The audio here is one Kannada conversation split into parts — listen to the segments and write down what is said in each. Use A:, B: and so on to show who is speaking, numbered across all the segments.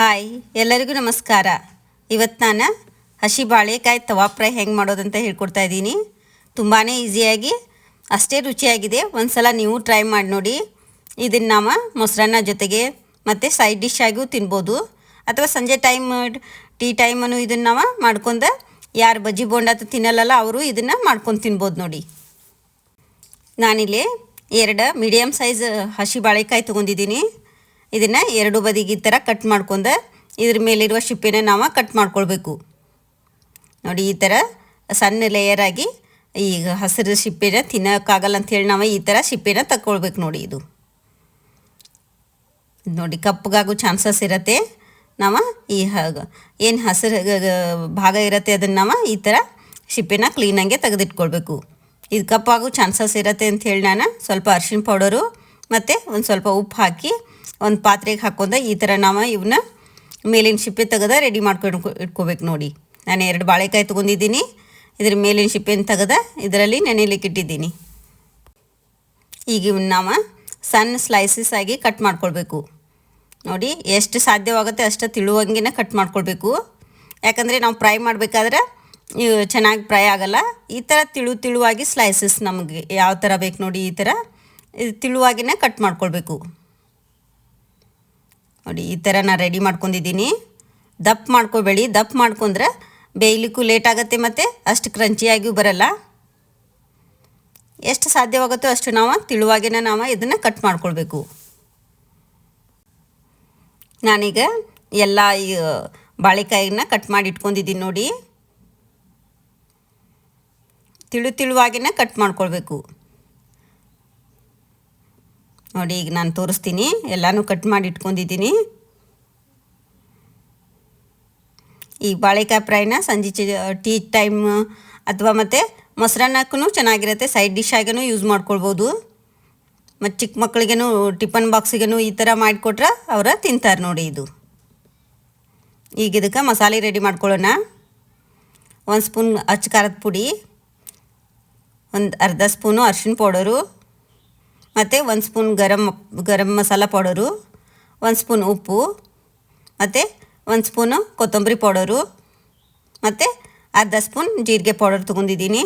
A: ಹಾಯ್, ಎಲ್ಲರಿಗೂ ನಮಸ್ಕಾರ. ಇವತ್ತು ನಾನು ಹಸಿ ಬಾಳೆಕಾಯಿ ತವಾ ಫ್ರೈ ಹೆಂಗೆ ಮಾಡೋದಂತ ಹೇಳ್ಕೊಡ್ತಾ ಇದ್ದೀನಿ. ತುಂಬಾ ಈಸಿಯಾಗಿ, ಅಷ್ಟೇ ರುಚಿಯಾಗಿದೆ. ಒಂದು ಸಲ ನೀವು ಟ್ರೈ ಮಾಡಿ ನೋಡಿ. ಇದನ್ನು ನಾವು ಮೊಸರನ್ನ ಜೊತೆಗೆ ಮತ್ತು ಸೈಡ್ ಡಿಶ್ ಆಗಿಯೂ ತಿನ್ಬೋದು. ಅಥವಾ ಸಂಜೆ ಟೈಮ್, ಟೀ ಟೈಮನ್ನು ಇದನ್ನು ನಾವು ಮಾಡ್ಕೊಂಡು ಯಾರು ಬಜ್ಜಿ ಬೋಂಡ ತಿನ್ನಲ್ಲಲ್ಲ, ಅವರು ಇದನ್ನು ಮಾಡ್ಕೊಂಡು ತಿನ್ಬೋದು ನೋಡಿ. ನಾನಿಲ್ಲಿ ಎರಡು ಮೀಡಿಯಮ್ ಸೈಜ್ ಹಸಿ ಬಾಳೆಕಾಯಿ ತೊಗೊಂಡಿದ್ದೀನಿ. ಇದನ್ನು ಎರಡು ಬದಿಗೆ ಈ ಥರ ಕಟ್ ಮಾಡ್ಕೊಂಡು ಇದ್ರ ಮೇಲಿರುವ ಶಿಪ್ಪಿನ ನಾವು ಕಟ್ ಮಾಡ್ಕೊಳ್ಬೇಕು. ನೋಡಿ ಈ ಥರ ಸಣ್ಣ ಲೇಯರ್ ಆಗಿ ಈಗ ಹಸಿರು ಶಿಪ್ಪಿನ ತಿನ್ನೋಕ್ಕಾಗಲ್ಲ ಅಂಥೇಳಿ ನಾವು ಈ ಥರ ಸಿಪ್ಪೆನ ತಗೊಳ್ಬೇಕು ನೋಡಿ ಇದು. ನೋಡಿ ಕಪ್ಪಗಾಗೋ ಚಾನ್ಸಸ್ ಇರತ್ತೆ. ನಾವು ಈ ಏನು ಹಸಿರು ಭಾಗ ಇರತ್ತೆ ಅದನ್ನು ನಾವು ಈ ಥರ ಸಿಪ್ಪೆನ ಕ್ಲೀನಾಗೆ ತೆಗೆದಿಟ್ಕೊಳ್ಬೇಕು. ಇದು ಕಪ್ಪಾಗೋ ಚಾನ್ಸಸ್ ಇರುತ್ತೆ ಅಂತ ಹೇಳಿ ನಾನು ಸ್ವಲ್ಪ ಅರ್ಶಿಣ ಪೌಡರು ಮತ್ತು ಒಂದು ಸ್ವಲ್ಪ ಉಪ್ಪು ಹಾಕಿ ಒಂದು ಪಾತ್ರೆಗೆ ಹಾಕೊಂಡ ಈ ಥರ ನಾವು ಇವನ್ನ ಮೇಲಿನ ಶಿಪ್ಪೆ ತೆಗೆದ ರೆಡಿ ಮಾಡ್ಕೊಂಡು ಇಟ್ಕೋಬೇಕು ನೋಡಿ. ನಾನು ಎರಡು ಬಾಳೆಕಾಯಿ ತೊಗೊಂಡಿದ್ದೀನಿ. ಇದ್ರ ಮೇಲಿನ ಸಿಪ್ಪೆನ ತೆಗೆದ ಇದರಲ್ಲಿ ನೆನೆಲಿಕ್ಕೆ ಇಟ್ಟಿದ್ದೀನಿ. ಈಗ ಇವನ್ನ ನಾವು ಸಣ್ಣ ಸ್ಲೈಸಸ್ ಆಗಿ ಕಟ್ ಮಾಡ್ಕೊಳ್ಬೇಕು. ನೋಡಿ ಎಷ್ಟು ಸಾಧ್ಯವಾಗುತ್ತೆ ಅಷ್ಟು ತಿಳುವಂಗಿನ ಕಟ್ ಮಾಡ್ಕೊಳ್ಬೇಕು. ಯಾಕಂದರೆ ನಾವು ಫ್ರೈ ಮಾಡಬೇಕಾದ್ರೆ ಇವು ಚೆನ್ನಾಗಿ ಫ್ರೈ ಆಗಲ್ಲ. ಈ ಥರ ತಿಳು ತಿಳುವಾಗಿ ಸ್ಲೈಸಸ್ ನಮಗೆ ಯಾವ ಥರ ಬೇಕು ನೋಡಿ ಈ ಥರ ತಿಳುವಾಗಿನೇ ಕಟ್ ಮಾಡ್ಕೊಳ್ಬೇಕು. ನೋಡಿ, ಈ ಥರ ನಾನು ರೆಡಿ ಮಾಡ್ಕೊಂಡಿದ್ದೀನಿ. ದಪ್ಪ ಮಾಡ್ಕೋಬೇಡಿ, ದಪ್ಪ ಮಾಡ್ಕೊಂಡ್ರೆ ಬೇಯಲಿಕ್ಕೂ ಲೇಟ್ ಆಗುತ್ತೆ ಮತ್ತು ಅಷ್ಟು ಕ್ರಂಚಿಯಾಗಿಯೂ ಬರಲ್ಲ. ಎಷ್ಟು ಸಾಧ್ಯವಾಗುತ್ತೋ ಅಷ್ಟು ನಾವು ತಿಳುವಾಗಿನ ನಾವು ಇದನ್ನು ಕಟ್ ಮಾಡ್ಕೊಳ್ಬೇಕು. ನಾನೀಗ ಎಲ್ಲ ಈ ಬಾಳೆಕಾಯಿನ ಕಟ್ ಮಾಡಿ ಇಟ್ಕೊಂಡಿದ್ದೀನಿ ನೋಡಿ. ತಿಳು ತಿಳುವಾಗಿನ ಕಟ್ ಮಾಡ್ಕೊಳ್ಬೇಕು. ನೋಡಿ, ಈಗ ನಾನು ತೋರಿಸ್ತೀನಿ. ಎಲ್ಲನೂ ಕಟ್ ಮಾಡಿ ಇಟ್ಕೊಂಡಿದ್ದೀನಿ. ಈ ಬಾಳೆಕಾಯಿ ಫ್ರೈನ ಸಂಜೆ ಟೀ ಟೈಮ್, ಅಥವಾ ಮತ್ತು ಮೊಸರನ್ನಕ್ಕೂ ಚೆನ್ನಾಗಿರುತ್ತೆ. ಸೈಡ್ ಡಿಶ್ ಆಗೂ ಯೂಸ್ ಮಾಡ್ಕೊಳ್ಬೋದು. ಮತ್ತು ಚಿಕ್ಕ ಮಕ್ಕಳಿಗೇನು ಟಿಫನ್ ಬಾಕ್ಸಿಗೇನು ಈ ಥರ ಮಾಡಿಕೊಟ್ರೆ ಅವರ ತಿಂತಾರೆ ನೋಡಿ ಇದು. ಈಗ ಇದಕ್ಕೆ ಮಸಾಲೆ ರೆಡಿ ಮಾಡ್ಕೊಳ್ಳೋಣ. ಒಂದು ಸ್ಪೂನ್ ಅಚ್ಚ ಖಾರದ ಪುಡಿ, ಒಂದು ಅರ್ಧ ಸ್ಪೂನು ಅರ್ಶಿಣ ಪೌಡರು ಮತ್ತು ಒಂದು ಸ್ಪೂನ್ ಗರಂ ಗರಂ ಮಸಾಲ ಪೌಡರು, ಒಂದು ಸ್ಪೂನ್ ಉಪ್ಪು, ಮತ್ತು ಒಂದು ಸ್ಪೂನು ಕೊತ್ತಂಬರಿ ಪೌಡರು, ಮತ್ತು ಅರ್ಧ ಸ್ಪೂನ್ ಜೀರಿಗೆ ಪೌಡರ್ ತೊಗೊಂಡಿದ್ದೀನಿ.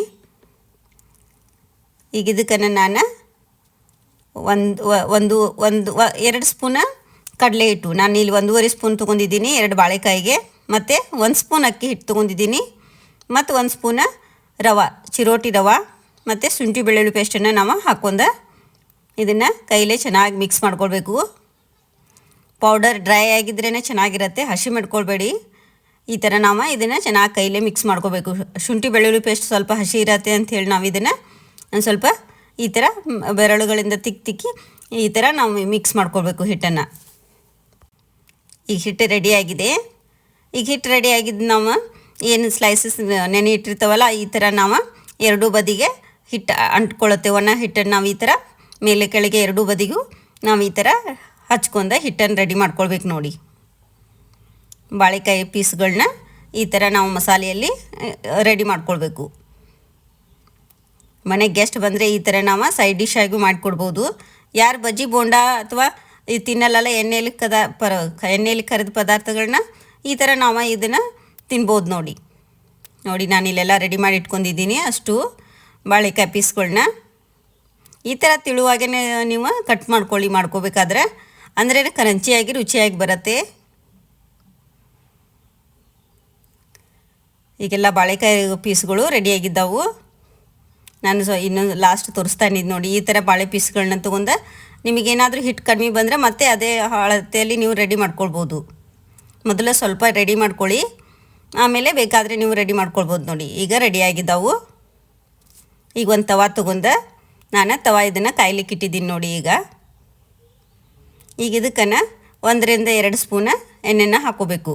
A: ಈಗ ಇದಕ್ಕೆ ನಾನು ಒಂದು ಒಂದು ಒಂದು ಎರಡು ಸ್ಪೂನ ಕಡಲೆ ಹಿಟ್ಟು. ನಾನು ಇಲ್ಲಿ ಒಂದೂವರೆ ಸ್ಪೂನ್ ತೊಗೊಂಡಿದ್ದೀನಿ, ಎರಡು ಬಾಳೆಕಾಯಿಗೆ, ಮತ್ತು ಒಂದು ಸ್ಪೂನ್ ಅಕ್ಕಿ ಹಿಟ್ಟು ತೊಗೊಂಡಿದ್ದೀನಿ, ಮತ್ತು ಒಂದು ಸ್ಪೂನ ರವೆ, ಚಿರೋಟಿ ರವೆ, ಮತ್ತು ಶುಂಠಿ ಬೆಳ್ಳುಳ್ಳಿ ಪೇಸ್ಟನ್ನು ನಾವು ಹಾಕೊಂಡ ಇದನ್ನು ಕೈಲೇ ಚೆನ್ನಾಗಿ ಮಿಕ್ಸ್ ಮಾಡ್ಕೊಳ್ಬೇಕು. ಪೌಡರ್ ಡ್ರೈ ಆಗಿದ್ರೇ ಚೆನ್ನಾಗಿರುತ್ತೆ, ಹಸಿ ಮಾಡ್ಕೊಳ್ಬೇಡಿ. ಈ ಥರ ನಾವು ಇದನ್ನು ಚೆನ್ನಾಗಿ ಕೈಲೇ ಮಿಕ್ಸ್ ಮಾಡ್ಕೋಬೇಕು ಶುಂಠಿ ಬೆಳ್ಳುಳ್ಳಿ ಪೇಸ್ಟ್ ಸ್ವಲ್ಪ ಹಸಿ ಇರತ್ತೆ ಅಂಥೇಳಿ ನಾವು ಇದನ್ನು ಒಂದು ಸ್ವಲ್ಪ ಈ ಥರ ಬೆರಳುಗಳಿಂದ ತಿಕ್ಕಿ ತಿಕ್ಕಿ ಈ ಥರ ನಾವು ಮಿಕ್ಸ್ ಮಾಡ್ಕೊಳ್ಬೇಕು ಹಿಟ್ಟನ್ನು. ಈಗ ಹಿಟ್ಟು ರೆಡಿಯಾಗಿದೆ ಈಗ ಹಿಟ್ಟು ರೆಡಿ ಆಗಿದ್ದು ನಾವು ಏನು ಸ್ಲೈಸಸ್ ನೆನೆ ಇಟ್ಟಿರ್ತಾವಲ್ಲ, ಈ ಥರ ನಾವು ಎರಡೂ ಬದಿಗೆ ಹಿಟ್ಟು ಅಂಟ್ಕೊಳ್ಳುತ್ತೆ ಒಣ ಹಿಟ್ಟನ್ನು ನಾವು ಈ ಥರ ಮೇಲೆ ಕೆಳಗೆ ಎರಡೂ ಬದಿಗೂ ನಾವು ಈ ಥರ ಹಚ್ಕೊಂಡ ಹಿಟ್ಟನ್ನು ರೆಡಿ ಮಾಡ್ಕೊಳ್ಬೇಕು ನೋಡಿ. ಬಾಳೆಕಾಯಿ ಪೀಸ್ಗಳನ್ನ ಈ ಥರ ನಾವು ಮಸಾಲೆಯಲ್ಲಿ ರೆಡಿ ಮಾಡ್ಕೊಳ್ಬೇಕು. ಮನೆಗೆ ಗೆಸ್ಟ್ ಬಂದರೆ ಈ ಥರ ನಾವು ಸೈಡ್ ಡಿಶ್ ಆಗಿ ಮಾಡಿಕೊಡ್ಬೋದು. ಯಾರು ಬಜ್ಜಿ, ಬೋಂಡ ಅಥವಾ ಈ ತಿನ್ನಲ್ಲ ಎಣ್ಣೆಯಲ್ಲಿ ಕದ, ಪರ ಎಣ್ಣೆಯಲ್ಲಿ ಕರಿದ ಪದಾರ್ಥಗಳನ್ನ ಈ ಥರ ನಾವು ಇದನ್ನು ತಿನ್ಬೋದು ನೋಡಿ. ನೋಡಿ ನಾನು ಇಲ್ಲೆಲ್ಲ ರೆಡಿ ಮಾಡಿ ಇಟ್ಕೊಂಡಿದ್ದೀನಿ. ಅಷ್ಟು ಬಾಳೆಕಾಯಿ ಪೀಸ್ಗಳನ್ನ ಈ ಥರ ತಿಳುವಾಗೇ ನೀವು ಕಟ್ ಮಾಡ್ಕೊಳ್ಳಿ, ಮಾಡ್ಕೋಬೇಕಾದ್ರೆ. ಅಂದರೆ ಕರಂಚಿಯಾಗಿ, ರುಚಿಯಾಗಿ ಬರುತ್ತೆ. ಈಗೆಲ್ಲ ಬಾಳೆಕಾಯಿ ಪೀಸ್ಗಳು ರೆಡಿಯಾಗಿದ್ದಾವು ನಾನು ಸೊ ಇನ್ನೊಂದು ಲಾಸ್ಟ್ ತೋರಿಸ್ತಾ ಇದ್ದು ನೋಡಿ, ಈ ಥರ ಬಾಳೆ ಪೀಸ್ಗಳನ್ನ ತೊಗೊಂಡು ನಿಮಗೇನಾದರೂ ಹಿಟ್ಟು ಕಡಿಮೆ ಬಂದರೆ ಮತ್ತೆ ಅದೇ ಅಳತೆಯಲ್ಲಿ ನೀವು ರೆಡಿ ಮಾಡ್ಕೊಳ್ಬೋದು. ಮೊದಲು ಸ್ವಲ್ಪ ರೆಡಿ ಮಾಡ್ಕೊಳ್ಳಿ. ಆಮೇಲೆ ಬೇಕಾದರೆ ನೀವು ರೆಡಿ ಮಾಡ್ಕೊಳ್ಬೋದು ನೋಡಿ. ಈಗ ರೆಡಿಯಾಗಿದ್ದಾವು ಈಗ ಒಂದು ತವಾ ತೊಗೊಂಡು ನಾನು ತವಾ ಇದನ್ನು ಕಾಯ್ಲಿಕ್ಕೆ ಇಟ್ಟಿದ್ದೀನಿ ನೋಡಿ ಈಗ. ಈಗ ಇದಕ್ಕನ್ನು ಒಂದರಿಂದ ಎರಡು ಸ್ಪೂನ ಎಣ್ಣೆನ ಹಾಕೋಬೇಕು.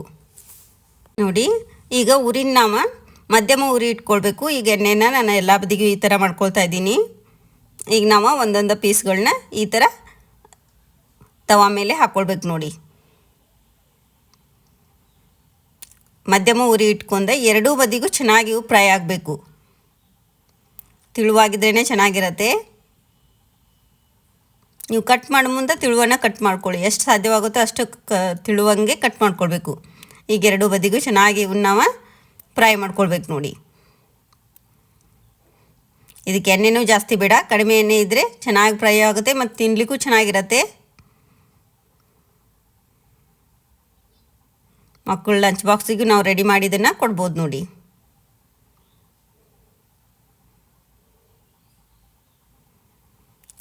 A: ನೋಡಿ, ಈಗ ಉರಿನ ನಾವು ಮಧ್ಯಮ ಉರಿ ಇಟ್ಕೊಳ್ಬೇಕು. ಈಗ ಎಣ್ಣೆನ ನಾನು ಎಲ್ಲ ಬದಿಗೂ ಈ ಥರ ಮಾಡ್ಕೊಳ್ತಾ ಇದ್ದೀನಿ. ಈಗ ನಾವು ಒಂದೊಂದು ಪೀಸ್ಗಳನ್ನ ಈ ಥರ ತವಾ ಮೇಲೆ ಹಾಕ್ಕೊಳ್ಬೇಕು ನೋಡಿ. ಮಧ್ಯಮ ಉರಿ ಇಟ್ಕೊಂಡೆ ಎರಡೂ ಬದಿಗೂ ಚೆನ್ನಾಗಿ ಫ್ರೈ ಆಗಬೇಕು. ತಿಳುವಾಗಿದ್ರೇ ಚೆನ್ನಾಗಿರತ್ತೆ. ನೀವು ಕಟ್ ಮಾಡೋ ಮುಂದೆ ತಿಳುವನ್ನ ಕಟ್ ಮಾಡ್ಕೊಳ್ಳಿ. ಎಷ್ಟು ಸಾಧ್ಯವಾಗುತ್ತೋ ಅಷ್ಟು ಕ, ತಿಳುವಂಗೆ ಕಟ್ ಮಾಡ್ಕೊಳ್ಬೇಕು. ಈಗ ಎರಡು ಬದಿಗೂ ಚೆನ್ನಾಗಿ ನಾವು ಫ್ರೈ ಮಾಡ್ಕೊಳ್ಬೇಕು ನೋಡಿ. ಇದಕ್ಕೆ ಎಣ್ಣೆನೂ ಜಾಸ್ತಿ ಬೇಡ. ಕಡಿಮೆ ಎಣ್ಣೆ ಇದ್ದರೆ ಚೆನ್ನಾಗಿ ಫ್ರೈ ಆಗುತ್ತೆ ಮತ್ತು ತಿನ್ನಲಿಕ್ಕೂ ಚೆನ್ನಾಗಿರತ್ತೆ. ಮಕ್ಕಳು ಲಂಚ್ ಬಾಕ್ಸಿಗೂ ನಾವು ರೆಡಿ ಮಾಡಿದ್ದನ್ನು ಕೊಡ್ಬೋದು ನೋಡಿ.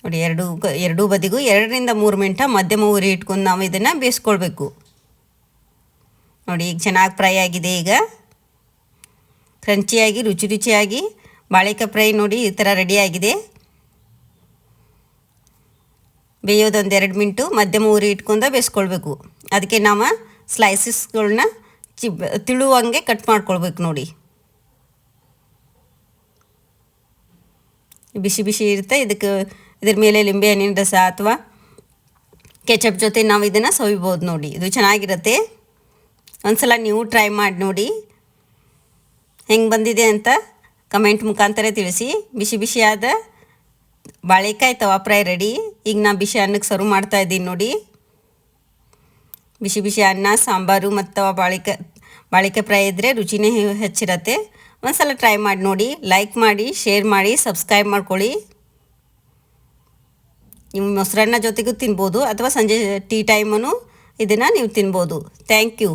A: ನೋಡಿ, ಎರಡು ಎರಡೂ ಬದಿಗೂ ಎರಡರಿಂದ ಮೂರು ಮಿಂಟ ಮಧ್ಯಮ ಉರಿ ಇಟ್ಕೊಂಡು ನಾವು ಇದನ್ನು ಬೇಯಿಸ್ಕೊಳ್ಬೇಕು. ನೋಡಿ, ಈಗ ಚೆನ್ನಾಗಿ ಫ್ರೈ ಆಗಿದೆ ಈಗ. ಕ್ರಂಚಿಯಾಗಿ, ರುಚಿ ರುಚಿಯಾಗಿ ಬಾಳೆಕಾಯಿ ಫ್ರೈ ನೋಡಿ ಈ ಥರ ರೆಡಿಯಾಗಿದೆ ಬೇಯೋದೊಂದು ಎರಡು ಮಿಂಟು ಮಧ್ಯಮ ಉರಿ ಇಟ್ಕೊಂಡು ಬೇಯಿಸ್ಕೊಳ್ಬೇಕು. ಅದಕ್ಕೆ ನಾವು ಸ್ಲೈಸಸ್ಗಳನ್ನ ಚಿ, ತಿಳುವಂಗೆ ಕಟ್ ಮಾಡ್ಕೊಳ್ಬೇಕು ನೋಡಿ. ಬಿಸಿ ಬಿಸಿ ಇರುತ್ತೆ, ಇದಕ್ಕೆ ಇದ್ರ ಮೇಲೆ ಲಿಂಬೆ ಹಣ್ಣಿನ ರಸ ಅಥವಾ ಕೆಚಪ್ ಜೊತೆ ನಾವು ಇದನ್ನು ಸವಿಬೋದು ನೋಡಿ. ಇದು ಚೆನ್ನಾಗಿರುತ್ತೆ. ಒಂದ್ಸಲ ನೀವು ಟ್ರೈ ಮಾಡಿ ನೋಡಿ. ಹೆಂಗೆ ಬಂದಿದೆ ಅಂತ ಕಮೆಂಟ್ ಮುಖಾಂತರ ತಿಳಿಸಿ. ಬಿಸಿ ಬಿಸಿಯಾದ ಬಾಳೆಕಾಯಿ ತವಾ ಫ್ರೈ ರೆಡಿ. ಈಗ ನಾ ಬಿಸಿ ಅನ್ನಕ್ಕೆ ಸರ್ವ್ ಮಾಡ್ತಾ ಇದ್ದೀನಿ ನೋಡಿ. ಬಿಸಿ ಬಿಸಿ ಅನ್ನ, ಸಾಂಬಾರು ಮತ್ತು ತವಾ ಬಾಳೆಕಾಯಿ ಬಾಳೆಕಾಯಿ ಫ್ರೈ ಇದ್ದರೆ ರುಚಿನೇ ಹೆಚ್ಚಿರತ್ತೆ. ಒಂದ್ಸಲ ಟ್ರೈ ಮಾಡಿ ನೋಡಿ. ಲೈಕ್ ಮಾಡಿ ಶೇರ್ ಮಾಡಿ ಸಬ್ಸ್ಕ್ರೈಬ್ ಮಾಡ್ಕೊಳ್ಳಿ. ನೀವು ಮೊಸರನ್ನ ಜೊತೆಗೂ ತಿನ್ಬೋದು ಅಥವಾ ಸಂಜೆ ಟೀ ಟೈಮನ್ನು ಇದನ್ನು ನೀವು ತಿನ್ಬೋದು. Thank you